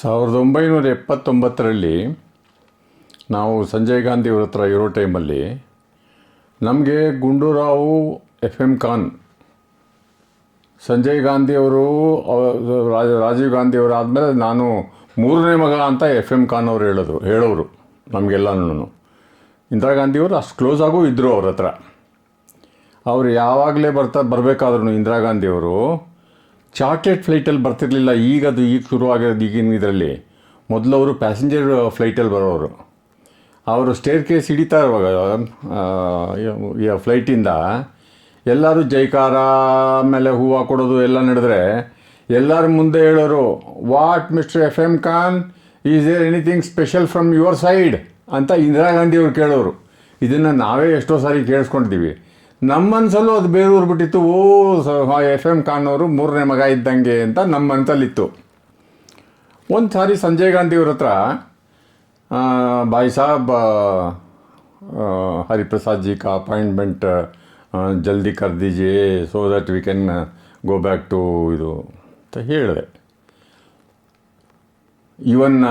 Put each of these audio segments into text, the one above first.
ಸಾವಿರದ ಒಂಬೈನೂರ ಎಪ್ಪತ್ತೊಂಬತ್ತರಲ್ಲಿ ನಾವು ಸಂಜಯ್ ಗಾಂಧಿ ಅವ್ರ ಹತ್ರ ಇರೋ ಟೈಮಲ್ಲಿ ನಮಗೆ ಗುಂಡೂರಾವು ಎಫ್ ಎಂ ಖಾನ್, ಸಂಜಯ್ ಗಾಂಧಿಯವರು ರಾಜೀವ್ ಗಾಂಧಿ ಅವರು ಆದಮೇಲೆ ನಾನು ಮೂರನೇ ಮಗ ಅಂತ ಎಫ್ ಎಂ ಖಾನ್ ಅವರು ಹೇಳಿದ್ರು ಹೇಳೋರು ನಮಗೆಲ್ಲನೂ ಇಂದಿರಾ ಗಾಂಧಿಯವರು ಅಷ್ಟು ಕ್ಲೋಸ್ ಆಗೂ ಇದ್ದರು ಅವ್ರ ಹತ್ರ. ಅವರು ಯಾವಾಗಲೇ ಬರ್ತಾ ಬರಬೇಕಾದ್ರು ಇಂದಿರಾ ಗಾಂಧಿಯವರು ಚಾರ್ಟೆಡ್ ಫ್ಲೈಟಲ್ಲಿ ಬರ್ತಿರ್ಲಿಲ್ಲ. ಈಗ ಅದು ಈಗ ಶುರು ಆಗಿರೋದು ಈಗಿನ ಇದರಲ್ಲಿ. ಮೊದಲು ಅವರು ಪ್ಯಾಸೆಂಜರ್ ಫ್ಲೈಟಲ್ಲಿ ಬರೋರು. ಅವರು ಸ್ಟೇರ್ ಕೇಸ್ ಹಿಡಿತಾ ಇರುವಾಗ ಫ್ಲೈಟಿಂದ. ಎಲ್ಲರೂ ಜೈಕಾರ, ಆಮೇಲೆ ಹೂವು ಕೊಡೋದು ಎಲ್ಲ ನಡೆದ್ರೆ ಎಲ್ಲರ ಮುಂದೆ ಹೇಳೋರು, what, mister F M Khan, is there anything special from your side? ಅಂತ ಇಂದಿರಾ ಗಾಂಧಿ ಅವ್ರು ಕೇಳೋರು. ಇದನ್ನು ನಾವೇ ಎಷ್ಟೋ ಸಾರಿ ಕೇಳಿಸ್ಕೊಂಡಿದ್ದೀವಿ. ನಮ್ಮ ಮನಸ್ಸಲ್ಲೂ ಅದು ಬೇರೂರು ಬಿಟ್ಟಿತ್ತು. ಓ ಎಫ್ ಎಂ ಖಾನ್ ಅವರು ಮೂರನೇ ಮಗ ಇದ್ದಂಗೆ ಅಂತ ನಮ್ಮ ಮನಸ್ಸಲ್ಲಿತ್ತು ಒಂದು ಸಾರಿ ಸಂಜಯ್ ಗಾಂಧಿ ಅವ್ರ ಹತ್ರ ಭಾಯ್ ಸಾಬ್ ಹರಿಪ್ರಸಾದ್ ಜಿ ಕಾ ಅಪಾಯಿಂಟ್ಮೆಂಟ್ ಜಲ್ದಿ ಕರ್ದಿಜಿ so that we can go back to ಇದು ಅಂತ ಹೇಳಿದೆ. ಇವನ್ನ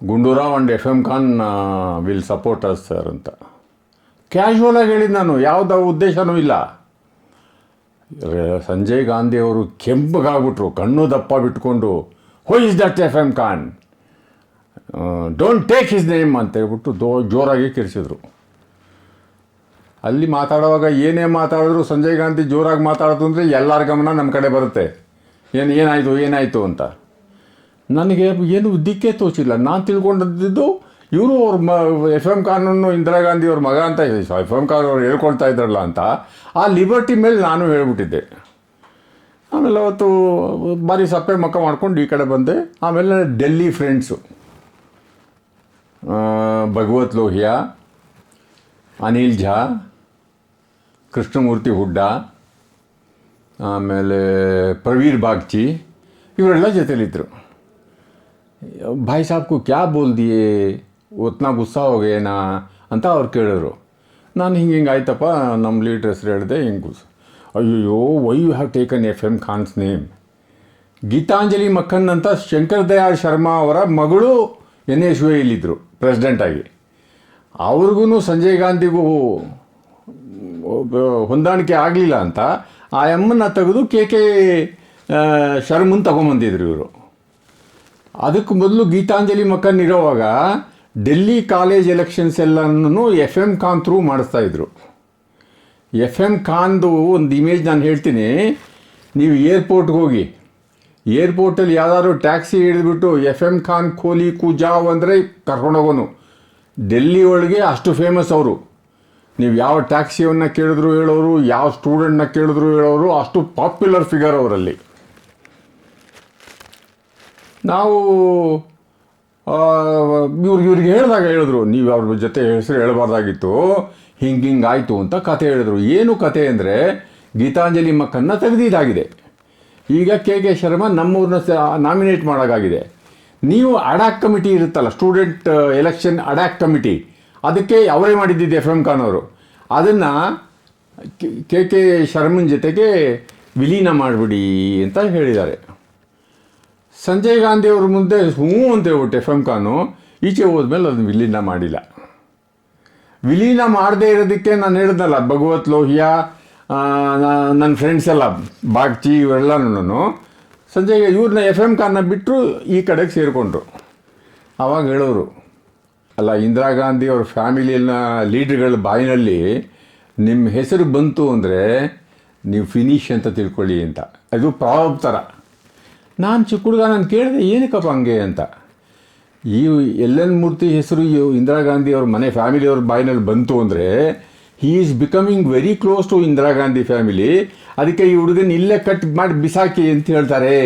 Gundurao and F M Khan will support us sir ಅಂತ. ಕ್ಯಾಶುವಲ್ ಆಗಿ ಹೇಳಿದ್ದು ನಾನು ಯಾವುದೋ ಉದ್ದೇಶನೂ ಇಲ್ಲ. ಸಂಜಯ್ ಗಾಂಧಿ ಅವರು ಕೆಂಪಗಾಗ್ಬಿಟ್ರು, ಕಣ್ಣು ದಪ್ಪ ಬಿಟ್ಕೊಂಡು ಹೋ is that F M Khan don't take his name ಅಂತ ಹೇಳ್ಬಿಟ್ಟು ದೋ, ಜೋರಾಗಿ ಕಿರಿಸಿದ್ರು ಅಲ್ಲಿ ಮಾತಾಡುವಾಗ ಏನೇ ಮಾತಾಡಿದ್ರು, ಸಂಜಯ್ ಗಾಂಧಿ ಜೋರಾಗಿ ಮಾತಾಡೋದು ಅಂದರೆ ಎಲ್ಲರ ಗಮನ ನಮ್ಮ ಕಡೆ ಬರುತ್ತೆ. ಏನು, ಏನಾಯಿತು ಏನಾಯಿತು ಅಂತ. ನನಗೆ ಏನು ದಿಕ್ಕೇ ತೋಚಿಲ್ಲ. ನಾನು ತಿಳ್ಕೊಂಡಿದ್ದು ಇವರು ಅವ್ರ ಮ, ಎಫ್ ಎಂ ಕಾನೂನು ಇಂದಿರಾ ಗಾಂಧಿ ಅವ್ರ ಮಗ ಅಂತ ಎಫ್ ಎಂ ಖಾನ್ ಅವ್ರು ಹೇಳ್ಕೊಳ್ತಾ ಇದ್ರಲ್ಲ ಅಂತ, ಆ ಲಿಬರ್ಟಿ ಮೇಲೆ ನಾನು ಹೇಳ್ಬಿಟ್ಟಿದ್ದೆ. ಆಮೇಲೆ ಅವತ್ತು ಭಾರಿ ಸಪ್ಪೆ ಮಕ್ಕ ಮಾಡ್ಕೊಂಡು ಈ ಕಡೆ ಬಂದೆ. ಆಮೇಲೆ ಡೆಲ್ಲಿ ಫ್ರೆಂಡ್ಸು. ಭಗವತ್ ಲೋಹಿಯಾ, ಅನಿಲ್ ಝಾ, ಕೃಷ್ಣಮೂರ್ತಿ ಹುಡ್ಡ, ಆಮೇಲೆ ಪ್ರವೀರ್ ಬಾಗ್ಚಿ, ಇವರೆಲ್ಲ ಜೊತೆಲಿದ್ದರು ಭಾಯ್ ಸಾಬ್ಕು ಕ್ಯಾ ಬೋಲ್ ದಿಯೇ ಉತ್ನಾ ಗುಸ್ಸಾ ಹೋಗೇನಾ ಅಂತ ಅವ್ರು ಕೇಳಿದ್ರು. ನಾನು ಹಿಂಗೆ ಹಿಂಗೆ ಆಯ್ತಪ್ಪ ನಮ್ಮ ಲೀಡ್ರ್ ಹೆಸರು ಹೇಳಿದೆ, ಹಿಂಗೆ ಅಯ್ಯೋ why you have taken F M Khan's name Geetanjali Maken ಅಂತ ಶಂಕರ್ ದಯಾಳ್ ಶರ್ಮಾ ಅವರ ಮಗಳು ಎನ್ ಎಸ್ ಇಲ್ಲಿದ್ದರು ಪ್ರೆಸಿಡೆಂಟಾಗಿ ಅವ್ರಿಗೂ ಸಂಜಯ್ ಗಾಂಧಿಗೂ ಹೊಂದಾಣಿಕೆ ಆಗಲಿಲ್ಲ ಅಂತ ಆ ಎಮ್ಮನ್ನ ತೆಗೆದು ಕೆ ಕೆ ಶರ್ಮನ್ ತಗೊಂಬಂದಿದ್ರು ಇವರು. ಅದಕ್ಕೆ ಮೊದಲು ಗೀತಾಂಜಲಿ ಮಕ್ಕನ್ ಇರೋವಾಗ ಡೆಲ್ಲಿ ಕಾಲೇಜ್ ಎಲೆಕ್ಷನ್ಸ್ ಎಲ್ಲನೂ ಎಫ್ ಎಂ ಖಾನ್ ಥ್ರೂ ಮಾಡಿಸ್ತಾ ಇದ್ರು. ಎಫ್ ಎಂ ಖಾನ್ದು ಒಂದು ಇಮೇಜ್ ನಾನು ಹೇಳ್ತೀನಿ. ನೀವು ಏರ್ಪೋರ್ಟ್ಗೆ ಹೋಗಿ ಏರ್ಪೋರ್ಟಲ್ಲಿ ಯಾವ್ದಾದ್ರು ಟ್ಯಾಕ್ಸಿ ಹಿಡಿದ್ಬಿಟ್ಟು ಎಫ್ ಎಂ ಖಾನ್ ಕೋಲಿ ಕುಜಾವ್ ಅಂದರೆ ಕರ್ಕೊಂಡೋಗೋನು. ಡೆಲ್ಲಿ ಒಳಗೆ ಅಷ್ಟು ಫೇಮಸ್ ಅವರು. ನೀವು ಯಾವ ಟ್ಯಾಕ್ಸಿಯನ್ನು ಕೇಳಿದ್ರು ಹೇಳೋರು, ಯಾವ ಸ್ಟೂಡೆಂಟ್ನ ಕೇಳಿದ್ರು ಹೇಳೋರು, ಅಷ್ಟು ಪಾಪ್ಯುಲರ್ ಫಿಗರ್ ಅವರಲ್ಲಿ. ನಾವು ಇವ್ರಿಗೆ ಇವ್ರಿಗೆ ಹೇಳಿದಾಗ ಹೇಳಿದ್ರು, ನೀವು ಅವ್ರ ಜೊತೆ ಹೆಸರು ಹೇಳಬಾರ್ದಾಗಿತ್ತು, ಹಿಂಗೆ ಹಿಂಗೆ ಆಯಿತು ಅಂತ ಕತೆ ಹೇಳಿದ್ರು. ಏನು ಕತೆ ಅಂದರೆ, ಗೀತಾಂಜಲಿ ಮಕ್ಕನ್ನ ತೆಗೆದಿದ್ದಾಗಿದೆ ಈಗ ಕೆ ಕೆ ಶರ್ಮಾ ನಮ್ಮೂರನ್ನ ನಾಮಿನೇಟ್ ಮಾಡೋಕ್ಕಾಗಿದೆ. ನೀವು ಅಡಾಕ್ ಕಮಿಟಿ ಇರುತ್ತಲ್ಲ student election ad hoc committee ಅದಕ್ಕೆ ಅವರೇ ಮಾಡಿದ್ದಿದ್ದು ಎಫ್ ಎಂ ಖಾನ್ ಅವರು. ಅದನ್ನು ಕೆ ಕೆ ಶರ್ಮನ್ ಜೊತೆಗೆ ವಿಲೀನ ಮಾಡಿಬಿಡಿ ಅಂತ ಹೇಳಿದ್ದಾರೆ. ಸಂಜಯ್ ಗಾಂಧಿ ಅವ್ರ ಮುಂದೆ ಹ್ಞೂ ಅಂತ ಹೇಳ್ಬಿಟ್ಟು ಎಫ್ ಎಂ ಖಾನು. ಈಚೆ ಹೋದ್ಮೇಲೆ ಅದನ್ನು ವಿಲೀನ ಮಾಡಿಲ್ಲ. ವಿಲೀನ ಮಾಡದೇ ಇರೋದಕ್ಕೆ ನಾನು ಹೇಳಿದ್ನಲ್ಲ ಭಗವತ್ ಲೋಹಿಯಾ ನನ್ನ ಫ್ರೆಂಡ್ಸ್ ಎಲ್ಲ, ಬಾಗ್ಚಿ ಇವರೆಲ್ಲನೂ ಸಂಜಯ್ ಇವ್ರನ್ನ ಎಫ್ ಎಂ ಖಾನ್ನ ಬಿಟ್ಟರು ಈ ಕಡೆಗೆ ಸೇರಿಕೊಂಡ್ರು. ಆವಾಗ ಹೇಳೋರು, ಅಲ್ಲ, ಇಂದಿರಾ ಗಾಂಧಿ ಅವ್ರ ಫ್ಯಾಮಿಲಿನ ಲೀಡ್ರ್ಗಳ ಬಾಯಿನಲ್ಲಿ ನಿಮ್ಮ ಹೆಸರು ಬಂತು ಅಂದರೆ ನೀವು ಫಿನಿಶ್ ಅಂತ ತಿಳ್ಕೊಳ್ಳಿ ಅಂತ. ಅದು ಪ್ರಾಬ್ ಥರ ನಾನು ಚಿಕ್ಕ ಹುಡುಗ, ನಾನು ಕೇಳಿದೆ, ಏನಕ್ಕಪ್ಪ ಹಂಗೆ? ಅಂತ. ಈ ಎಲ್ ಎನ್ ಮೂರ್ತಿ ಹೆಸರು ಇಂದಿರಾ ಗಾಂಧಿ ಅವ್ರ ಮನೆ ಫ್ಯಾಮಿಲಿಯವ್ರ ಬಾಯಿನಲ್ಲಿ ಬಂತು ಅಂದರೆ he is becoming very close to Indira Gandhi family ಅದಕ್ಕೆ ಈ ಹುಡುಗನ ಇಲ್ಲೇ ಕಟ್ ಮಾಡಿ ಬಿಸಾಕಿ ಅಂತ ಹೇಳ್ತಾರೆ.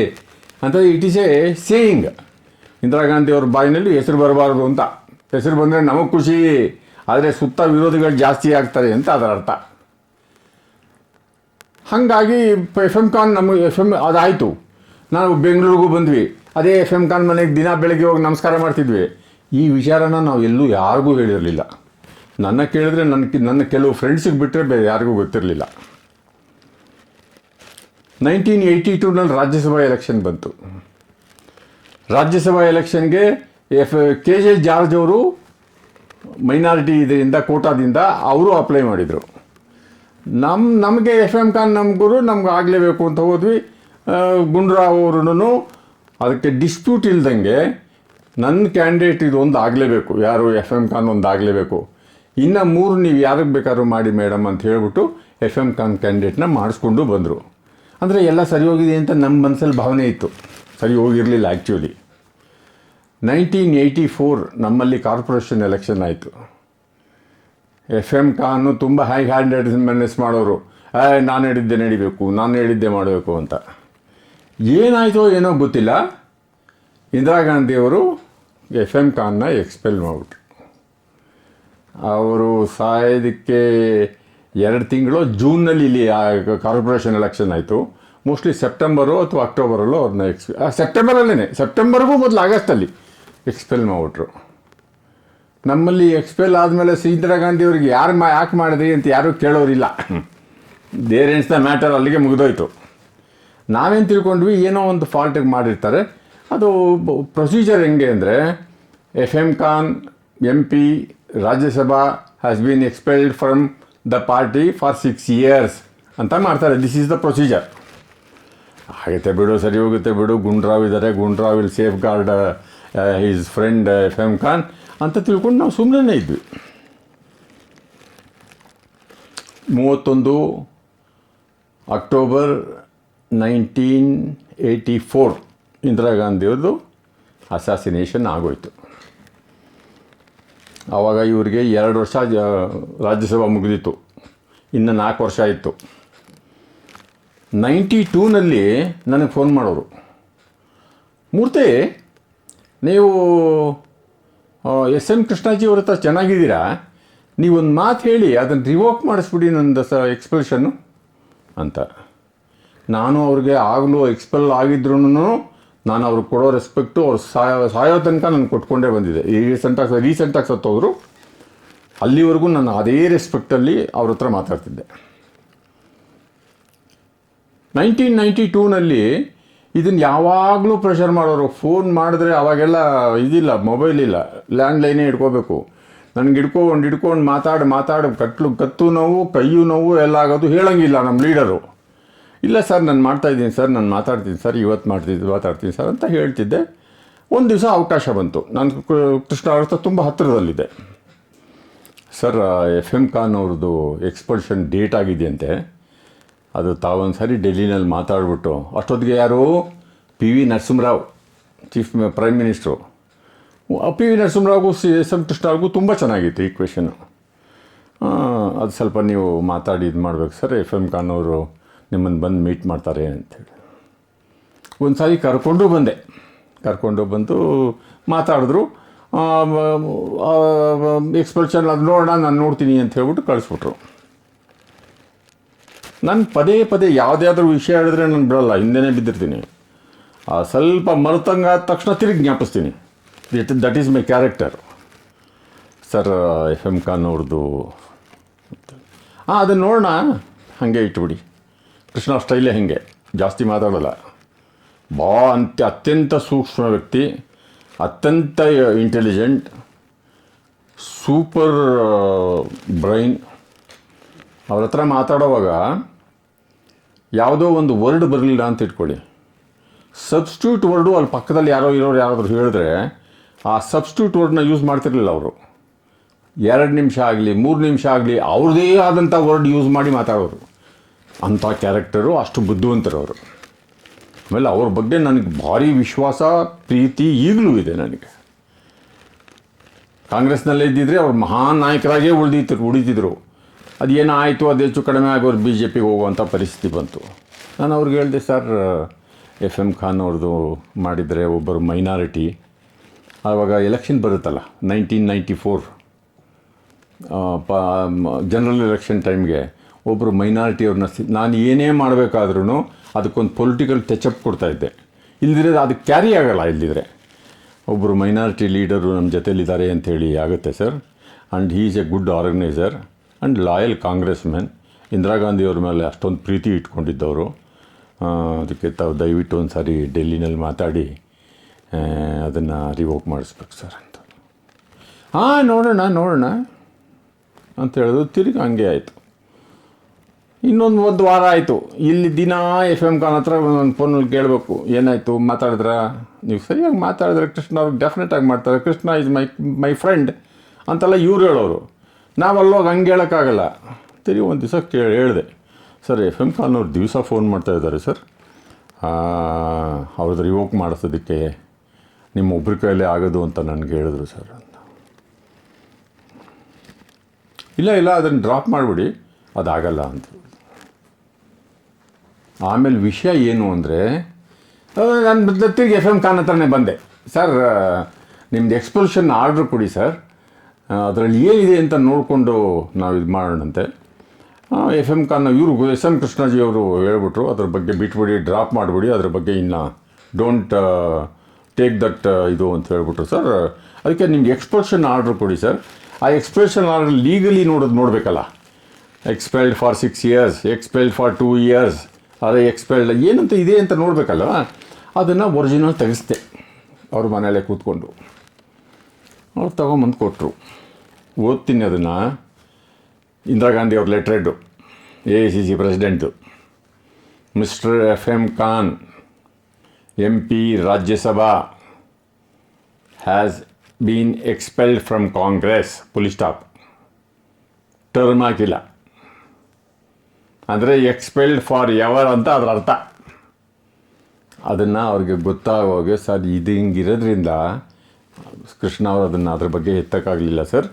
ಅಂತ it is a saying. Indira Gandhi ಅವ್ರ ಬಾಯಿನಲ್ಲಿ ಹೆಸರು ಬರಬಾರ್ದು ಅಂತ. ಹೆಸರು ಬಂದರೆ ನಮಗೆ ಖುಷಿ, ಆದರೆ ಸುತ್ತ ವಿರೋಧಿಗಳು ಜಾಸ್ತಿ ಆಗ್ತಾರೆ ಅಂತ ಅದರ ಅರ್ಥ. ಹಾಗಾಗಿ ಎಫ್ ಎಂ ಕಾನ್ ನಮಗೆ ಎಫ್ ಎಂ ಅದಾಯಿತು. ನಾವು ಬೆಂಗಳೂರಿಗೂ ಬಂದ್ವಿ. ಅದೇ ಎಫ್ ಎಂ ಖಾನ್ ಮನೆಗೆ ದಿನ ಬೆಳಗ್ಗೆ ಹೋಗಿ ನಮಸ್ಕಾರ ಮಾಡ್ತಿದ್ವಿ. ಈ ವಿಚಾರನ ನಾವು ಎಲ್ಲೂ ಯಾರಿಗೂ ಹೇಳಿರಲಿಲ್ಲ. ನನ್ನ ಕೇಳಿದ್ರೆ ನನ್ನ ನನ್ನ ಕೆಲವು ಫ್ರೆಂಡ್ಸಿಗೆ ಬಿಟ್ಟರೆ ಬೇರೆ ಯಾರಿಗೂ ಗೊತ್ತಿರಲಿಲ್ಲ. ನೈನ್ಟೀನ್ ಏಯ್ಟಿ ಟೂನಲ್ಲಿ ರಾಜ್ಯಸಭಾ ಎಲೆಕ್ಷನ್ ಬಂತು. ರಾಜ್ಯಸಭಾ ಎಲೆಕ್ಷನ್ಗೆ ಎಫ್ ಕೆ ಜೆ ಜಾರ್ಜ್ ಅವರು ಮೈನಾರಿಟಿ ಇದರಿಂದ, ಕೋಟಾದಿಂದ ಅವರು ಅಪ್ಲೈ ಮಾಡಿದರು. ನಮ್ಮ ನಮಗೆ ಎಫ್ ಎಂ ಖಾನ್ ಗುರು, ನಮ್ಗೆ ಆಗಲೇಬೇಕು ಅಂತ ಹೋದ್ವಿ. ಗುಂಡ್ರಾವ್ ಅವ್ರನ್ನು ಅದಕ್ಕೆ ಡಿಸ್ಪ್ಯೂಟ್ ಇಲ್ದಂಗೆ ನನ್ನ ಕ್ಯಾಂಡಿಡೇಟ್ ಇದು ಒಂದು ಆಗಲೇಬೇಕು. ಯಾರು ಎಫ್ ಎಂ ಖಾನ್ ಒಂದು ಆಗಲೇಬೇಕು. ಇನ್ನು ಮೂರು ನೀವು ಯಾರಿಗೆ ಬೇಕಾದ್ರೂ ಮಾಡಿ ಮೇಡಮ್ ಅಂತ ಹೇಳ್ಬಿಟ್ಟು ಎಫ್ ಎಂ ಖಾನ್ ಕ್ಯಾಂಡಿಡೇಟ್ನ ಮಾಡಿಸ್ಕೊಂಡು ಬಂದರು. ಅಂದರೆ ಎಲ್ಲ ಸರಿ ಹೋಗಿದೆ ಅಂತ ನಮ್ಮ ಮನಸ್ಸಲ್ಲಿ ಭಾವನೆ ಇತ್ತು. ಸರಿ ಹೋಗಿರಲಿಲ್ಲ ಆ್ಯಕ್ಚುಲಿ ನೈನ್ಟೀನ್ ಏಯ್ಟಿ ಫೋರ್ ನಮ್ಮಲ್ಲಿ ಕಾರ್ಪೊರೇಷನ್ ಎಲೆಕ್ಷನ್ ಆಯಿತು. ಎಫ್ ಎಂ ಖಾನು ತುಂಬ ಹೈ ಹ್ಯಾಂಡೆಡ್ ಮೆನೆಸ್ ಮಾಡೋರು ನಾನು ಹೇಳಿದ್ದೆ ನಡಿಬೇಕು, ನಾನು ಹೇಳಿದ್ದೆ ಮಾಡಬೇಕು ಅಂತ. ಏನಾಯಿತೋ ಏನೋ ಗೊತ್ತಿಲ್ಲ. ಇಂದಿರಾ ಗಾಂಧಿಯವರು ಎಫ್ ಎಂ ಖಾನ್ನ ಎಕ್ಸ್ಪೆಲ್ ಮಾಡಿಬಿಟ್ರು ಅವರು ಸಾಯೋದಕ್ಕೆ ಎರಡು ತಿಂಗಳು ಜೂನ್ನಲ್ಲಿ ಇಲ್ಲಿ ಕಾರ್ಪೊರೇಷನ್ ಎಲೆಕ್ಷನ್ ಆಯಿತು. ಮೋಸ್ಟ್ಲಿ ಸೆಪ್ಟೆಂಬರು ಅಥವಾ ಅಕ್ಟೋಬರಲ್ಲೂ ಅವ್ರನ್ನ ಎಕ್ಸ್ ಸೆಪ್ಟೆಂಬರಲ್ಲೇ ಸೆಪ್ಟೆಂಬರ್ಗೂ ಮೊದಲು ಆಗಸ್ಟಲ್ಲಿ ಎಕ್ಸ್ಪೆಲ್ ಮಾಡಿಬಿಟ್ರು ನಮ್ಮಲ್ಲಿ ಎಕ್ಸ್ಪೆಲ್ ಆದಮೇಲೆ ಇಂದಿರಾ ಗಾಂಧಿಯವ್ರಿಗೆ ಯಾರು ಮಾ, ಯಾಕೆ ಮಾಡಿದ್ರಿ ಅಂತ ಯಾರೂ ಕೇಳೋರಿಲ್ಲ. ದೇರ್ ಮ್ಯಾಟರ್ ಅಲ್ಲಿಗೆ ಮುಗಿದೋಯ್ತು. ನಾವೇನು ತಿಳ್ಕೊಂಡ್ವಿ, ಏನೋ ಒಂದು ಫಾಲ್ಟಿಗೆ ಮಾಡಿರ್ತಾರೆ. ಅದು ಪ್ರೊಸೀಜರ್ ಹೆಂಗೆ ಅಂದರೆ F M Khan M P Rajya Sabha has been expelled from the party for six years ಅಂತ ಮಾಡ್ತಾರೆ. ದಿಸ್ ಈಸ್ ದ ಪ್ರೊಸೀಜರ್ ಆಗುತ್ತೆ ಬಿಡು, ಸರಿ ಹೋಗುತ್ತೆ ಬಿಡು. ಗುಂಡ್ರಾವ್ ಇದ್ದಾರೆ Gundurao will safeguard his friend F M Khan ಅಂತ ತಿಳ್ಕೊಂಡು ನಾವು ಸುಮ್ಮನೆ ಇದ್ವಿ. ಮೂವತ್ತೊಂದು October nineteen eighty four Indira ಗಾಂಧಿಯವ್ರದ್ದು assassination ಆಗೋಯ್ತು. ಆವಾಗ ಇವರಿಗೆ ಎರಡು ವರ್ಷ ರಾಜ್ಯಸಭಾ ಮುಗಿದಿತ್ತು. ಇನ್ನು ನಾಲ್ಕು ವರ್ಷ ಆಯಿತು. ನೈಂಟಿ ಟೂನಲ್ಲಿ ನನಗೆ ಫೋನ್ ಮಾಡೋರು. ಮೂರ್ತಿ, ನೀವು ಎಸ್ ಎನ್ ಕೃಷ್ಣಾಜಿ ಅವ್ರ ಹತ್ರ ಚೆನ್ನಾಗಿದ್ದೀರಾ? ನೀವೊಂದು ಮಾತು ಹೇಳಿ, ಅದನ್ನು ರಿವೋಕ್ ಮಾಡಿಸ್ಬಿಡಿ ನನ್ನ ಸ ಎಕ್ಸ್ಪ್ರೆಷನ್ನು ಅಂತ ನಾನು ಅವ್ರಿಗೆ ಆಗಲೂ ಎಕ್ಸ್ಪೆಲ್ ಆಗಿದ್ರು ನಾನು ಅವ್ರಿಗೆ ಕೊಡೋ ರೆಸ್ಪೆಕ್ಟು ಅವ್ರು ಸಾಯೋ ಸಾಯೋ ತನಕ ನಾನು ಕೊಟ್ಕೊಂಡೇ ಬಂದಿದೆ ಈ ರೀಸೆಂಟಾಗಿ ರೀಸೆಂಟಾಗಿ ಸತ್ತೋದ್ರು ಅಲ್ಲಿವರೆಗೂ ನಾನು ಅದೇ ರೆಸ್ಪೆಕ್ಟಲ್ಲಿ ಅವ್ರ ಹತ್ರ ಮಾತಾಡ್ತಿದ್ದೆ. ನೈನ್ಟೀನ್ ನೈಂಟಿ ಟೂನಲ್ಲಿ ಇದನ್ನು ಯಾವಾಗಲೂ ಪ್ರೆಷರ್ ಮಾಡೋರು ಫೋನ್ ಮಾಡಿದ್ರೆ ಅವಾಗೆಲ್ಲ ಇದಿಲ್ಲ ಮೊಬೈಲ್ ಇಲ್ಲ ಲ್ಯಾಂಡ್ಲೈನೇ ಇಟ್ಕೋಬೇಕು ನನಗೆ ಹಿಡ್ಕೊಂಡು ಹಿಡ್ಕೊಂಡು ಮಾತಾಡಿ ಮಾತಾಡಿ, ಕಟ್ಲು, ಕತ್ತು ನೋವು, ಕೈಯು ನೋವು ಎಲ್ಲ ಆಗೋದು ಹೇಳಂಗಿಲ್ಲ ನಮ್ಮ ಲೀಡರು ಇಲ್ಲ ಸರ್, ನಾನು ಮಾಡ್ತಾ ಇದ್ದೀನಿ ಸರ್, ನಾನು ಮಾತಾಡ್ತೀನಿ ಸರ್ ಇವತ್ತು ಮಾಡ್ತಿದ್ದು ಮಾತಾಡ್ತೀನಿ ಸರ್ ಅಂತ ಹೇಳ್ತಿದ್ದೆ. ಒಂದು ದಿವಸ ಅವಕಾಶ ಬಂತು. ನಾನು ಕೃಷ್ಣ ಅವ್ರ ತುಂಬ ಹತ್ತಿರದಲ್ಲಿದೆ ಸರ್ ಎಫ್ ಎಂ ಖಾನ್ ಅವ್ರದ್ದು ಎಕ್ಸ್ಪಲ್ಷನ್ ಡೇಟ್ ಆಗಿದೆಯಂತೆ. ಅದು ತಾವೊಂದು ಸಾರಿ ಡೆಲ್ಲಿನಲ್ಲಿ ಮಾತಾಡ್ಬಿಟ್ಟು, ಅಷ್ಟೊತ್ತಿಗೆ ಯಾರು P V Narasimha Rao, chief prime minister. P V ನರಸಿಂಹರಾವ್ಗೂ, C S M ಕೃಷ್ಣವ್ರಿಗೂ ತುಂಬ ಚೆನ್ನಾಗಿತ್ತು ಈ ಕ್ವೆಶನ್ನು ಅದು ಸ್ವಲ್ಪ ನೀವು ಮಾತಾಡಿ ಇದು ಮಾಡ್ಬೇಕು ಸರ್, ಎಫ್ ಎಂ ಖಾನ್ ಅವರು. ನಿಮ್ಮನ್ನು ಬಂದು ಮೀಟ್ ಮಾಡ್ತಾರೆ ಅಂತೇಳಿ ಒಂದು ಸಾರಿ ಕರ್ಕೊಂಡು ಬಂದೆ. ಕರ್ಕೊಂಡು ಬಂದು ಮಾತಾಡಿದ್ರು. ಎಕ್ಸ್ಪ್ರೆಷನ್ ಅದು ನೋಡೋಣ, ನಾನು ನೋಡ್ತೀನಿ ಅಂತ ಹೇಳ್ಬಿಟ್ಟು ಕಳಿಸ್ಬಿಟ್ರು. ನಾನು ಪದೇ ಪದೇ ಯಾವುದಾದ್ರೂ ವಿಷಯ ಹೇಳಿದ್ರೆ ನಾನು ಬಿಡೋಲ್ಲ, ಹಿಂದೆನೇ ಬಿದ್ದಿರ್ತೀನಿ. ಆ, ಸ್ವಲ್ಪ ಮರೆತಂಗ ಆದ ತಕ್ಷಣ ತಿರುಗಿ ಜ್ಞಾಪಿಸ್ತೀನಿ. It that is my character sir, F M Khan ಅವ್ರದ್ದು. ಹಾಂ ಅದನ್ನು ನೋಡೋಣ. ಹಾಗೆ ಇಟ್ಬಿಡಿ. ಕೃಷ್ಣ ಸ್ಟೈಲೇ ಹಿಂಗೆ. ಜಾಸ್ತಿ ಮಾತಾಡೋಲ್ಲ. ಬಾ ಅಂತ್ಯ ಅತ್ಯಂತ ಸೂಕ್ಷ್ಮ ವ್ಯಕ್ತಿ, ಅತ್ಯಂತ ಇಂಟೆಲಿಜೆಂಟ್ ಸೂಪರ್ ಬ್ರೈನ್ ಅವ್ರ ಹತ್ರ ಮಾತಾಡೋವಾಗ ಯಾವುದೋ ಒಂದು ವರ್ಡ್ ಬರಲಿಲ್ಲ ಅಂತ ಇಟ್ಕೊಳ್ಳಿ. ಸಬ್ಸ್ಟ್ಯೂಟ್ ವರ್ಡು ಅಲ್ಲಿ ಪಕ್ಕದಲ್ಲಿ ಯಾರೋ ಇರೋರು ಯಾರಾದರೂ ಹೇಳಿದ್ರೆ ಆ ಸಬ್ಸ್ಟ್ಯೂಟ್ ವರ್ಡ್ನ ಯೂಸ್ ಮಾಡ್ತಿರ್ಲಿಲ್ಲ ಅವರು. ಎರಡು ನಿಮಿಷ ಆಗಲಿ, ಮೂರು ನಿಮಿಷ ಆಗಲಿ ಅವ್ರದೇ ಆದಂಥ ವರ್ಡ್ ಯೂಸ್ ಮಾಡಿ ಮಾತಾಡೋರು. ಅಂಥ ಕ್ಯಾರೆಕ್ಟರು ಅಷ್ಟು ಬುದ್ಧಿವಂತರು ಅವರು ಆಮೇಲೆ ಅವ್ರ ಬಗ್ಗೆ ನನಗೆ ಭಾರಿ ವಿಶ್ವಾಸ, ಪ್ರೀತಿ ಈಗಲೂ ಇದೆ ನನಗೆ. ಕಾಂಗ್ರೆಸ್ನಲ್ಲೇ ಇದ್ದಿದ್ರೆ ಅವ್ರು ಮಹಾನ್ ನಾಯಕರಾಗೇ ಉಳಿದಿತ್ತು ಉಳಿತಿದ್ರು ಅದೇನೋ ಆಯಿತು, ಅದು ಹೆಚ್ಚು ಕಡಿಮೆ ಆಗೋರು ಬಿ ಜೆ ಪಿಗೆ ಹೋಗುವಂಥ ಪರಿಸ್ಥಿತಿ ಬಂತು. ನಾನು ಅವ್ರಿಗೆ ಹೇಳಿದೆ, ಸರ್ ಎಫ್ ಎಂ ಖಾನ್ ಅವ್ರದ್ದು ಮಾಡಿದರೆ ಒಬ್ಬರು ಮೈನಾರಿಟಿ ಆವಾಗ ಎಲೆಕ್ಷನ್ ಬರುತ್ತಲ್ಲ ನೈನ್ಟೀನ್ ನೈಂಟಿ ಫೋರ್ ಪ ಜನರಲ್ ಎಲೆಕ್ಷನ್ ಟೈಮ್ಗೆ ಒಬ್ಬರು ಮೈನಾರಿಟಿಯವ್ರನ್ನ ನಾನು ಏನೇ ಮಾಡಬೇಕಾದ್ರೂ ಅದಕ್ಕೊಂದು ಪೊಲಿಟಿಕಲ್ ಟಚಪ್ ಕೊಡ್ತಾಯಿದ್ದೆ ಇಲ್ಲದಿದ್ರೆ ಅದು ಕ್ಯಾರಿ ಆಗಲ್ಲ ಇಲ್ಲದಿದ್ರೆ ಒಬ್ಬರು ಮೈನಾರಿಟಿ ಲೀಡರು ನಮ್ಮ ಜೊತೆಯಲ್ಲಿದ್ದಾರೆ ಅಂಥೇಳಿ ಆಗುತ್ತೆ sir and he is a good organiser and loyal Congress man Indira ಗಾಂಧಿಯವ್ರ ಮೇಲೆ ಅಷ್ಟೊಂದು ಪ್ರೀತಿ ಇಟ್ಕೊಂಡಿದ್ದವರು. ಅದಕ್ಕೆ ತಾವು ದಯವಿಟ್ಟು ಒಂದು ಸಾರಿ ಡೆಲ್ಲಿನಲ್ಲಿ ಮಾತಾಡಿ ಅದನ್ನು ರಿವೋಕ್ ಮಾಡಿಸ್ಬೇಕು ಸರ್ ಅಂತ. ಹಾಂ ನೋಡೋಣ ನೋಡೋಣ. ಅಂತ ಹೇಳಿದ್ರು ತಿರುಗಿ ಹಂಗೆ ಆಯಿತು. ಇನ್ನೊಂದು ಒಂದು ವಾರ ಆಯಿತು. ಇಲ್ಲಿ ದಿನ ಎಫ್ ಎಂ ಖಾನ್ ಹತ್ರ ಒಂದೊಂದು ಫೋನಲ್ಲಿ ಕೇಳಬೇಕು. ಏನಾಯಿತು? ಮಾತಾಡಿದ್ರ? ನೀವು ಸರಿಯಾಗಿ ಮಾತಾಡಿದ್ರೆ ಕೃಷ್ಣ ಅವ್ರಿಗೆ ಡೆಫಿನೆಟಾಗಿ ಮಾಡ್ತಾರೆ. Krishna is my my friend ಅಂತೆಲ್ಲ ಇವ್ರು ಹೇಳೋರು. ನಾವಲ್ಲೋಗಿ ಹಂಗೆ ಹೇಳೋಕ್ಕಾಗಲ್ಲ. ತಿರುಗಿ ಒಂದು ದಿವಸ ಕೇಳಿ ಹೇಳಿದೆ. ಸರ್ ಎಫ್ ಎಂ ಖಾನ್ ಅವ್ರು ದಿವಸ ಫೋನ್ ಮಾಡ್ತಾ ಇದ್ದಾರೆ ಸರ್. ಅವ್ರದ್ದು ರಿವೋಕ್ ಮಾಡಿಸೋದಕ್ಕೆ ನಿಮ್ಮ ಒಬ್ಬರ ಕೈಯಲ್ಲೇ ಆಗೋದು ಅಂತ ನನಗೆ ಹೇಳಿದ್ರು ಸರ್ ಅಂತ. ಇಲ್ಲ ಇಲ್ಲ, ಅದನ್ನು ಡ್ರಾಪ್ ಮಾಡಿಬಿಡಿ. ಅದಾಗಲ್ಲ ಅಂತ. ಆಮೇಲೆ ವಿಷಯ ಏನು ಅಂದರೆ ನಾನು ತಿರುಗಿ ಎಫ್ ಎಂ ಖಾನ್ ಹತ್ರನೇ ಬಂದೆ. ಸರ್ ನಿಮ್ದು ಎಕ್ಸ್ಪಲ್ಷನ್ ಆರ್ಡ್ರ್ ಕೊಡಿ ಸರ್ ಅದರಲ್ಲಿ ಏನಿದೆ ಅಂತ ನೋಡಿಕೊಂಡು ನಾವು ಇದು ಮಾಡೋಣಂತೆ. ಎಫ್ ಎಂ ಖಾನ್ ಇವರು ಎಸ್ ಎಂ ಕೃಷ್ಣಾಜಿ ಅವರು ಹೇಳ್ಬಿಟ್ರು, ಅದ್ರ ಬಗ್ಗೆ ಬಿಟ್ಬಿಡಿ ಡ್ರಾಪ್ ಮಾಡಿಬಿಡಿ, ಅದ್ರ ಬಗ್ಗೆ ಇನ್ನು ಡೋಂಟ್ ಟೇಕ್ ದಟ್ ಇದು ಅಂತ ಹೇಳ್ಬಿಟ್ರು. ಸರ್ ಅದಕ್ಕೆ ನಿಮ್ಗೆ ಎಕ್ಸ್ಪಲ್ಷನ್ ಆರ್ಡ್ರ್ ಕೊಡಿ ಸರ್ ಆ ಎಕ್ಸ್ಪಲ್ಷನ್ ಆರ್ಡ್ರ್ ಲೀಗಲಿ ನೋಡೋದು ನೋಡಬೇಕಲ್ಲ. Expelled for six years expelled for two years ಅದೇ ಎಕ್ಸ್ಪೆಲ್ಡ್ ಏನಂತ ಇದೆ ಅಂತ ನೋಡಬೇಕಲ್ಲ ಅದನ್ನು ಒರಿಜಿನಲ್ ತೆಗೆಸ್ದೆ. ಅವ್ರ ಮನೆಯಲ್ಲೇ ಕೂತ್ಕೊಂಡು. ಅವ್ರು ತಗೊಂಬಂದು ಕೊಟ್ಟರು ಓದ್ತೀನಿ ಅದನ್ನು. ಇಂದಿರಾ ಗಾಂಧಿ ಅವ್ರ letterhead A C C president mister F M Khan M P Rajya Sabha has been expelled from Congress full stop term ಹಾಕಿಲ್ಲ. ಅಂದರೆ ಎಕ್ಸ್ಪೆಲ್ಡ್ ಫಾರ್ ಎವರ್ ಅಂತ ಅದರ ಅರ್ಥ. ಅದನ್ನು ಅವ್ರಿಗೆ ಗೊತ್ತಾಗೋಗೆ ಸರ್, ಇದು ಹಿಂಗಿರೋದ್ರಿಂದ ಕೃಷ್ಣ ಅವರು ಅದನ್ನು ಅದ್ರ ಬಗ್ಗೆ ಎತ್ತಕ್ಕಾಗಲಿಲ್ಲ ಸರ್.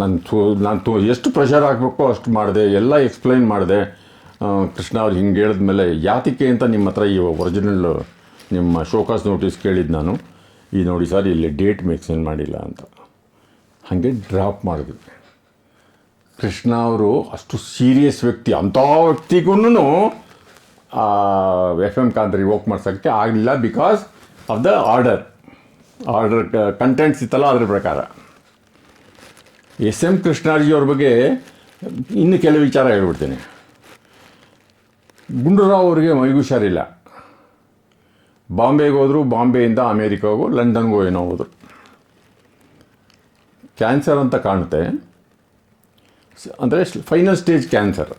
ನಾನು ತೋ ನಾನು ತೋ, ಎಷ್ಟು ಪ್ರೆಷರ್ ಹಾಕಬೇಕು ಅಷ್ಟು ಮಾಡಿದೆ, ಎಲ್ಲ ಎಕ್ಸ್ಪ್ಲೈನ್ ಮಾಡಿದೆ. ಕೃಷ್ಣ ಅವ್ರು ಹಿಂಗೆ ಹೇಳಿದ್ಮೇಲೆ ಯಾತಿಕೆ ಅಂತ ನಿಮ್ಮ ಹತ್ರ ಈ ಒರಿಜಿನಲ್ ನಿಮ್ಮ ಶೋಕಾಸ್ ನೋಟಿಸ್ ಕೇಳಿದ್ದು ನಾನು. ಈ ನೋಡಿ ಸರ್, ಇಲ್ಲಿ ಡೇಟ್ ಮೆನ್ಷನ್ ಮಾಡಿಲ್ಲ ಅಂತ. ಹಾಗೆ ಡ್ರಾಪ್ ಮಾಡಿದ್ವಿ. ಕೃಷ್ಣ ಅವರು ಅಷ್ಟು ಸೀರಿಯಸ್ ವ್ಯಕ್ತಿ. ಅಂಥ ವ್ಯಕ್ತಿಗೂ ಎಫ್ ಎಂ ಕಾಂತ್ ರಿವೋಕ್ ಮಾಡ್ಸೋಕ್ಕೆ ಆಗಲಿಲ್ಲ because of the order order contents ಇತ್ತಲ್ಲ ಅದ್ರ ಪ್ರಕಾರ. ಎಸ್ ಎಂ ಕೃಷ್ಣಾರ್ಜಿ ಅವ್ರ ಬಗ್ಗೆ ಇನ್ನು ಕೆಲವು ವಿಚಾರ ಹೇಳ್ಬಿಡ್ತೀನಿ. ಗುಂಡೂರಾವ್ ಅವರಿಗೆ ಮೈಗುಷಾರಿಲ್ಲ. ಬಾಂಬೆಗೆ ಹೋದರು, ಬಾಂಬೆಯಿಂದ ಅಮೇರಿಕಾಗೋ ಲಂಡನ್ಗೂ ಏನೋ ಹೋದರು. ಕ್ಯಾನ್ಸರ್ ಅಂತ ಕಾಣುತ್ತೆ. ಅಂದರೆ ಫೈನಲ್ ಸ್ಟೇಜ್ ಕ್ಯಾನ್ಸರ್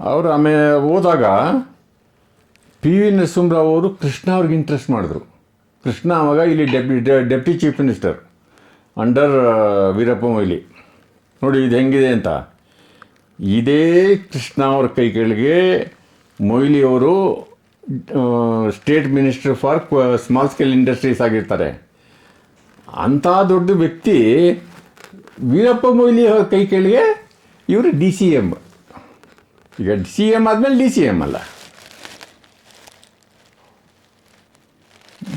ಅವರು ಆಮೇಲೆ ಹೋದಾಗ ಪಿ ವಿ ನರಸಿಂಹರಾವ್ ಅವರು ಕೃಷ್ಣ ಅವ್ರಿಗೆ ಇಂಟ್ರೆಸ್ಟ್ ಮಾಡಿದ್ರು. ಕೃಷ್ಣ ಆವಾಗ ಇಲ್ಲಿ ಡೆಪ್ಯು deputy chief minister under Veerappa Moily. ನೋಡಿ ಇದು ಹೆಂಗಿದೆ ಅಂತ. ಇದೇ ಕೃಷ್ಣ ಅವ್ರ ಕೈ ಕೆಳಗೆ ಮೊಯ್ಲಿ ಅವರು state minister for small scale industries ಆಗಿರ್ತಾರೆ. ಅಂಥ ದೊಡ್ಡ ವ್ಯಕ್ತಿ ವೀರಪ್ಪ ಮೊಯ್ಲಿ ಕೈ ಕೇಳಿಗೆ ಇವರು ಡಿ ಸಿ ಎಂ ಈಗ ಸಿ ಎಂ ಆದಮೇಲೆ ಡಿ ಸಿ ಎಂ ಅಲ್ಲ.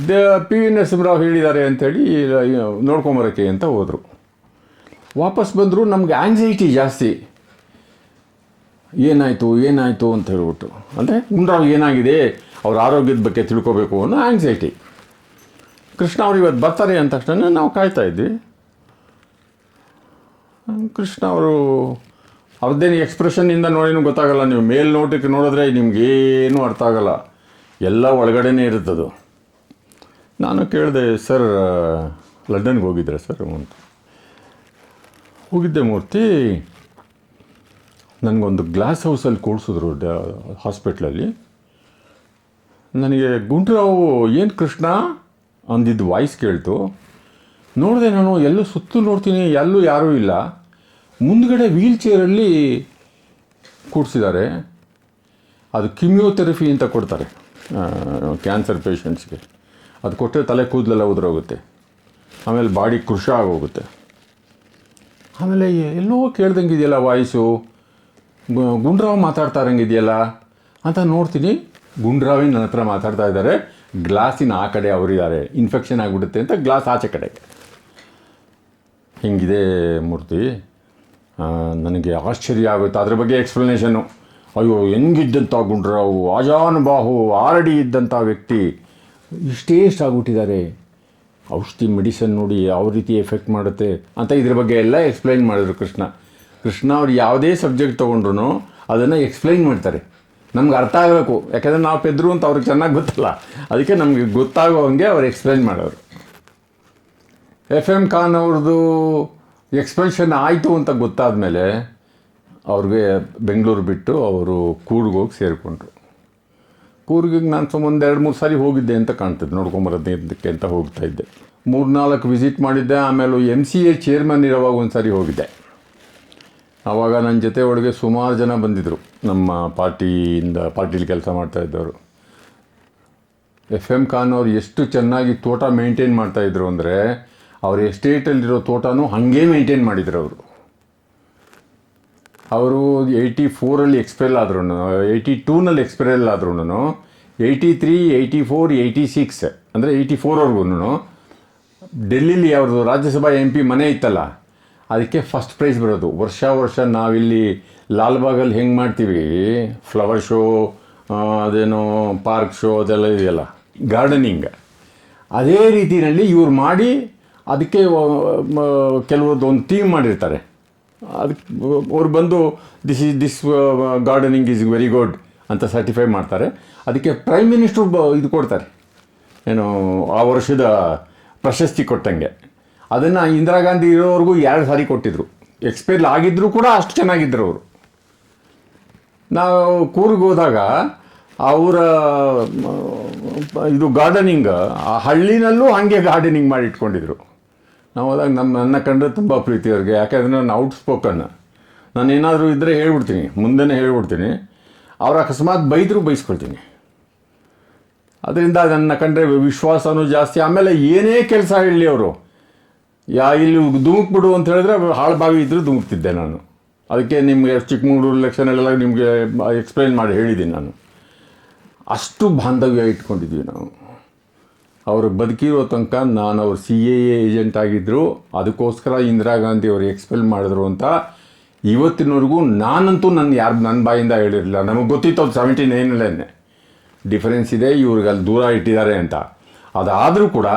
ದ ಪಿ ವಿ ನರಸಿಂಹರಾವ್ ಹೇಳಿದ್ದಾರೆ ಅಂಥೇಳಿ ನೋಡ್ಕೊಂಬರೋಕೆ ಅಂತ ಹೋದರು. ವಾಪಸ್ ಬಂದರೂ, ನಮಗೆ ಆ್ಯಂಗ್ಸೈಟಿ ಜಾಸ್ತಿ. ಏನಾಯಿತು ಏನಾಯಿತು ಅಂತ ಹೇಳ್ಬಿಟ್ಟು. ಅಂದರೆ ಗುಂಡ್ರಾವ್ ಏನಾಗಿದೆ, ಅವ್ರ ಆರೋಗ್ಯದ ಬಗ್ಗೆ ತಿಳ್ಕೊಬೇಕು ಅನ್ನೋ ಆ್ಯಂಗ್ಸೈಟಿ ಕೃಷ್ಣ ಅವ್ರು ಇವತ್ತು ಬರ್ತಾರೆ ಅಂದ ತಕ್ಷಣ ನಾವು ಕಾಯ್ತಾ ಇದ್ವಿ. ಕೃಷ್ಣ ಅವರು ಅವ್ರದ್ದೇನು ಎಕ್ಸ್ಪ್ರೆಷನ್ನಿಂದ ನೋಡಿನೂ ಗೊತ್ತಾಗಲ್ಲ. ನೀವು ಮೇಲ್ ನೋಟಕ್ಕೆ ನೋಡಿದ್ರೆ ನಿಮಗೇನು ಅರ್ಥ ಆಗಲ್ಲ. ಎಲ್ಲ ಒಳಗಡೆನೇ ಇರುತ್ತದು. ನಾನು ಕೇಳಿದೆ, ಸರ್ ಲಂಡನ್ಗೆ ಹೋಗಿದ್ದೆ ಸರ್? ಅಂತ. ಹೋಗಿದ್ದೆ ಮೂರ್ತಿ. ನನಗೊಂದು ಗ್ಲಾಸ್ ಹೌಸಲ್ಲಿ ಕೂಡಿಸಿದ್ರು ಡ, ಹಾಸ್ಪಿಟ್ಲಲ್ಲಿ. ನನಗೆ, ಗುಂಟುರಾವು, ಏನು ಕೃಷ್ಣ? ಅಂದಿದ್ದು ವಾಯ್ಸ್ ಕೇಳ್ತು. ನೋಡಿದೆ ನಾನು ಎಲ್ಲೂ ಸುತ್ತು ನೋಡ್ತೀನಿ, ಎಲ್ಲೂ ಯಾರೂ ಇಲ್ಲ. ಮುಂದ್ಗಡೆ ವೀಲ್ ಚೇರಲ್ಲಿ ಕೂಡಿಸಿದ್ದಾರೆ ಅದು ಕಿಮಿಯೋಥೆರಪಿ ಅಂತ ಕೊಡ್ತಾರೆ. ಕ್ಯಾನ್ಸರ್ ಪೇಷಂಟ್ಸ್ಗೆ. ಅದು ಕೊಟ್ಟರೆ ತಲೆ ಕೂದಲೆಲ್ಲ ಉದುರೋಗುತ್ತೆ. ಆಮೇಲೆ ಬಾಡಿ ಕೃಷ ಆಗೋಗುತ್ತೆ. ಆಮೇಲೆ ಎಲ್ಲೋ ಕೇಳ್ದಂಗೆ ಇದೆಯಲ್ಲ ವಾಯ್ಸು ಗುಂಡ್ರಾವ್ ಮಾತಾಡ್ತಾ ಇರಂಗಿದೆಯಲ್ಲ ಅಂತ ನೋಡ್ತೀನಿ. ಗುಂಡ್ರಾವಿನ ನನ್ನ ಹತ್ರ ಮಾತಾಡ್ತಾ ಇದ್ದಾರೆ. ಗ್ಲಾಸಿನ ಆ ಕಡೆ ಅವರಿದ್ದಾರೆ. ಇನ್ಫೆಕ್ಷನ್ ಆಗಿಬಿಡುತ್ತೆ ಅಂತ ಗ್ಲಾಸ್ ಆಚೆ ಕಡೆಗೆ. ಹಿಂಗಿದೆ ಮೂರ್ತಿ. ನನಗೆ ಆಶ್ಚರ್ಯ ಆಗುತ್ತೆ ಅದ್ರ ಬಗ್ಗೆ ಎಕ್ಸ್ಪ್ಲನೇಷನ್ನು ಅಯ್ಯೋ ಹೆಂಗಿದ್ದಂಥ ಗುಂಡ್ರಾವು ಆಜಾನುಬಾಹು ಆರಡಿ ಇದ್ದಂಥ ವ್ಯಕ್ತಿ. ಇಷ್ಟೇ ಆಗ್ಬಿಟ್ಟಿದ್ದಾರೆ. ಔಷಧಿ ಮೆಡಿಸನ್ ನೋಡಿ ಯಾವ ರೀತಿ ಎಫೆಕ್ಟ್ ಮಾಡುತ್ತೆ ಅಂತ ಇದ್ರ ಬಗ್ಗೆ ಎಲ್ಲ ಎಕ್ಸ್ಪ್ಲೈನ್ ಮಾಡಿದ್ರು ಕೃಷ್ಣ. ಕೃಷ್ಣ ಅವ್ರು ಯಾವುದೇ ಸಬ್ಜೆಕ್ಟ್ ತೊಗೊಂಡ್ರು ಅದನ್ನು ಎಕ್ಸ್ಪ್ಲೈನ್ ಮಾಡ್ತಾರೆ. ನಮ್ಗೆ ಅರ್ಥ ಆಗಬೇಕು. ಯಾಕಂದರೆ ನಾವು ಪೆದ್ರು ಅಂತ ಅವ್ರಿಗೆ ಚೆನ್ನಾಗಿ ಗೊತ್ತಲ್ಲ. ಅದಕ್ಕೆ ನಮಗೆ ಗೊತ್ತಾಗೋ ಹಂಗೆ ಅವ್ರು ಎಕ್ಸ್ಪ್ಲೈನ್ ಮಾಡೋರು. ಎಫ್ ಎಂ ಖಾನ್ ಅವ್ರದ್ದು ಎಕ್ಸ್ಪೆನ್ಷನ್ ಆಯಿತು ಅಂತ ಗೊತ್ತಾದ ಮೇಲೆ ಅವ್ರಿಗೆ ಬೆಂಗಳೂರು ಬಿಟ್ಟು ಅವರು ಕೂರ್ಗೆ ಹೋಗಿ ಸೇರಿಕೊಂಡ್ರು. ಕೂರ್ಗಿಗೆ ನಾನು ಸುಮ್ಮ ಒಂದು ಎರಡು ಮೂರು ಸಾರಿ ಹೋಗಿದ್ದೆ ಅಂತ ಕಾಣ್ತದೆ ನೋಡ್ಕೊಂಬರೋದಕ್ಕೆ ಅಂತ ಹೋಗ್ತಾ ಇದ್ದೆ. ಮೂರು ನಾಲ್ಕು ವಿಸಿಟ್ ಮಾಡಿದ್ದೆ, ಆಮೇಲೆ ಎಂ ಸಿ ಎ ಚೇರ್ಮನ್ ಇರೋವಾಗ ಒಂದು ಸಾರಿ ಹೋಗಿದ್ದೆ. ಆವಾಗ ನನ್ನ ಜೊತೆ ಒಳಗೆ ಸುಮಾರು ಜನ ಬಂದಿದ್ದರು ನಮ್ಮ ಪಾರ್ಟಿಯಿಂದ ಪಾರ್ಟಿಲಿ ಕೆಲಸ ಮಾಡ್ತಾ ಇದ್ದವರು. ಎಫ್ ಎಂ ಖಾನ್ ಅವರು ಎಷ್ಟು ಚೆನ್ನಾಗಿ ತೋಟ ಮೇಂಟೈನ್ ಮಾಡ್ತಾಯಿದ್ರು ಅಂದರೆ ಅವ್ರ ಎಸ್ಟೇಟಲ್ಲಿರೋ ತೋಟನೂ ಹಾಗೇ ಮೇಂಟೈನ್ ಮಾಡಿದ್ರು ಅವರು. ಅವರು ಏಯ್ಟಿ ಫೋರಲ್ಲಿ ಎಕ್ಸ್ಪೈರ್ ಆದ್ರೂ ಏಯ್ಟಿ ಟೂನಲ್ಲಿ ಎಕ್ಸ್ಪೈರ್ ಆದ್ರೂ eighty three eighty four eighty six ಅಂದರೆ ಏಯ್ಟಿ ಫೋರ್ವರೆಗೂ ಡೆಲ್ಲಿಲಿ ಅವ್ರದ್ದು ರಾಜ್ಯಸಭಾ ಎಂ ಪಿ ಮನೆ ಇತ್ತಲ್ಲ, ಅದಕ್ಕೆ ಫಸ್ಟ್ ಪ್ರೈಸ್ ಬರೋದು. ವರ್ಷ ವರ್ಷ ನಾವಿಲ್ಲಿ ಲಾಲ್ಬಾಗಲ್ಲಿ ಹೆಂಗೆ ಮಾಡ್ತೀವಿ? ಫ್ಲವರ್ ಶೋ ಅದೇನೋ ಪಾರ್ಕ್ ಶೋ ಅದೆಲ್ಲ ಇದೆಯಲ್ಲ ಗಾರ್ಡನಿಂಗ್ ಅದೇ ರೀತಿಯಲ್ಲಿ ಇವ್ರು ಮಾಡಿ ಅದಕ್ಕೆ ಕೆಲವ್ರದ್ದು ಒಂದು ಥೀಮ್ ಮಾಡಿರ್ತಾರೆ. ಅದಕ್ಕೆ ಅವ್ರು ಬಂದು this is this gardening is very good ಅಂತ ಸರ್ಟಿಫೈ ಮಾಡ್ತಾರೆ. ಅದಕ್ಕೆ ಪ್ರೈಮ್ ಮಿನಿಸ್ಟ್ರು ಬ ಇದು ಕೊಡ್ತಾರೆ. ಏನು, ಆ ವರ್ಷದ ಪ್ರಶಸ್ತಿ ಕೊಟ್ಟಂಗೆ. ಅದನ್ನು ಇಂದಿರಾ ಗಾಂಧಿ ಇರೋವರೆಗೂ ಎರಡು ಸಾರಿ ಕೊಟ್ಟಿದ್ರು. ಎಕ್ಸ್ಪೈರ್ ಆಗಿದ್ದರೂ ಕೂಡ ಅಷ್ಟು ಚೆನ್ನಾಗಿದ್ದರು ಅವರು. ನಾವು ಕೂರ್ಗೆ ಹೋದಾಗ, ಅವರ ಇದು ಗಾರ್ಡನಿಂಗ್ ಆ ಹಳ್ಳಿನಲ್ಲೂ ಹಾಗೆ ಗಾರ್ಡನಿಂಗ್ ಮಾಡಿ ಇಟ್ಕೊಂಡಿದ್ರು. ನಾವು ಹೋದಾಗ ನಮ್ಮ ನನ್ನ ಕಂಡ್ರೆ ತುಂಬ ಪ್ರೀತಿ ಅವ್ರಿಗೆ. ಯಾಕೆಂದರೆ ನಾನು ಔಟ್ ಸ್ಪೋಕನ್ ನಾನು ಏನಾದರೂ ಇದ್ದರೆ ಹೇಳ್ಬಿಡ್ತೀನಿ. ಮುಂದೆನೇ ಹೇಳ್ಬಿಡ್ತೀನಿ. ಅವ್ರು ಅಕಸ್ಮಾತ್ ಬೈದರೂ ಬೈಸ್ಕೊಳ್ತೀನಿ. ಅದರಿಂದ ನನ್ನ ಕಂಡ್ರೆ ವಿಶ್ವಾಸವೂ ಜಾಸ್ತಿ. ಆಮೇಲೆ ಏನೇ ಕೆಲಸ ಹೇಳಲಿ ಅವರು. ಯಾ, ಇಲ್ಲಿ ಧುಮುಕ್ಬಿಡು ಅಂತ ಹೇಳಿದ್ರೆ ಹಾಳು ಬಾವಿ ಇದ್ದರೂ ಧುಮುಕ್ತಿದ್ದೆ ನಾನು. ಅದಕ್ಕೆ ನಿಮಗೆ ಚಿಕ್ಕಮಗಳೂರು ಎಲೆಕ್ಷನಲ್ಲೆಲ್ಲ ನಿಮಗೆ ಎಕ್ಸ್ಪ್ಲೈನ್ ಮಾಡಿ ಹೇಳಿದ್ದೀನಿ ನಾನು. ಅಷ್ಟು ಬಾಂಧವ್ಯ ಇಟ್ಕೊಂಡಿದ್ವಿ ನಾವು. ಅವರು ಬದುಕಿರೋ ತನಕ ನಾನು ಅವ್ರು ಸಿ ಎ ಏಜೆಂಟ್ ಆಗಿದ್ದರು ಅದಕ್ಕೋಸ್ಕರ ಇಂದಿರಾ ಗಾಂಧಿ ಅವರು ಎಕ್ಸ್ಪೆಲ್ ಮಾಡಿದ್ರು ಅಂತ ಇವತ್ತಿನವರೆಗೂ ನಾನಂತೂ ನನ್ನ ಯಾರು ನನ್ನ ಬಾಯಿಂದ ಹೇಳಿರಲಿಲ್ಲ. ನಮಗೆ ಗೊತ್ತಿತ್ತು ಅವ್ರು ಸೆವೆಂಟಿ ನೈನಲ್ಲೇ ಡಿಫರೆನ್ಸ್ ಇದೆ, ಇವ್ರಿಗೆ ಅಲ್ಲಿ ದೂರ ಇಟ್ಟಿದ್ದಾರೆ ಅಂತ. ಅದಾದರೂ ಕೂಡ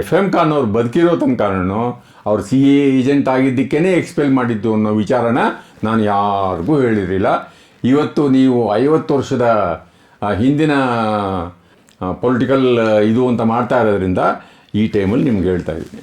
ಎಫ್ ಎಂ ಖಾನ್ ಅವ್ರು ಬದುಕಿರೋ ತನಕನೂ ಅವ್ರು ಸಿ ಎ ಏಜೆಂಟ್ ಆಗಿದ್ದಕ್ಕೇ ಎಕ್ಸ್ಪೆಲ್ ಮಾಡಿದ್ದು ಅನ್ನೋ ವಿಚಾರನ ನಾನು ಯಾರಿಗೂ ಹೇಳಿರಲಿಲ್ಲ. ಇವತ್ತು ನೀವು ಐವತ್ತು ವರ್ಷದ ಹಿಂದಿನ ಪೊಲಿಟಿಕಲ್ ಇದು ಅಂತ ಮಾಡ್ತಾ ಇರೋದ್ರಿಂದ ಈ ಟೈಮಲ್ಲಿ ನಿಮ್ಗೆ ಹೇಳ್ತಾ ಇದ್ದೀನಿ.